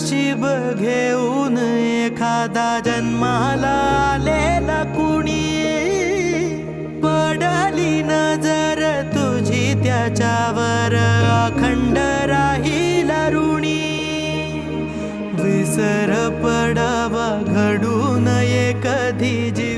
नशीब घेऊन एखादा जन्माला आलेला कुणी पडली नजर तुझी त्याच्यावर अखंड राहील ऋणी. विसर पडावा घडू नये कधी जी